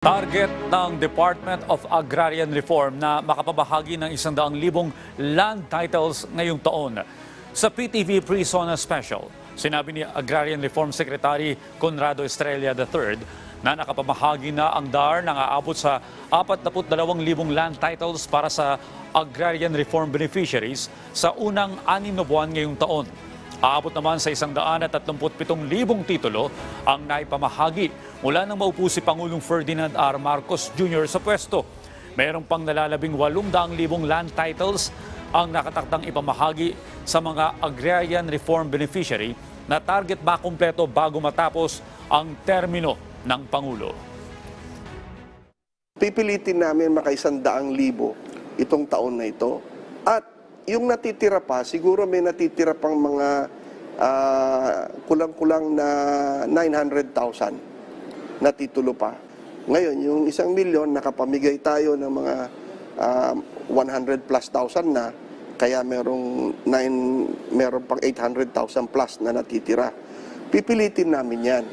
Target ng Department of Agrarian Reform na makapabahagi ng 100,000 land titles ngayong taon. Sa PTV Pre-Sona Special, sinabi ni Agrarian Reform Secretary Conrado Estrella III na nakapamahagi na ang DAR na aabot sa 42,000 land titles para sa agrarian reform beneficiaries sa unang anim na buwan ngayong taon. Aabot naman sa 137,000 titulo ang naipamahagi mula nang maupo si Pangulong Ferdinand R. Marcos Jr. sa pwesto. Mayroong pang nalalabing 800,000 land titles ang nakatakdang ipamahagi sa mga agrarian reform beneficiary na target makumpleto bago matapos ang termino ng Pangulo. pipilitin namin makaisandaang libo itong taon na ito. At yung natitira pa, siguro may natitira pang mga ah, kulang-kulang na 900,000 na titulo pa. Ngayon, yung isang milyon, nakapamigay tayo ng mga ah, 100 plus thousand na, kaya merong, 9, meron pang 800,000 plus na natitira. Pipilitin namin yan.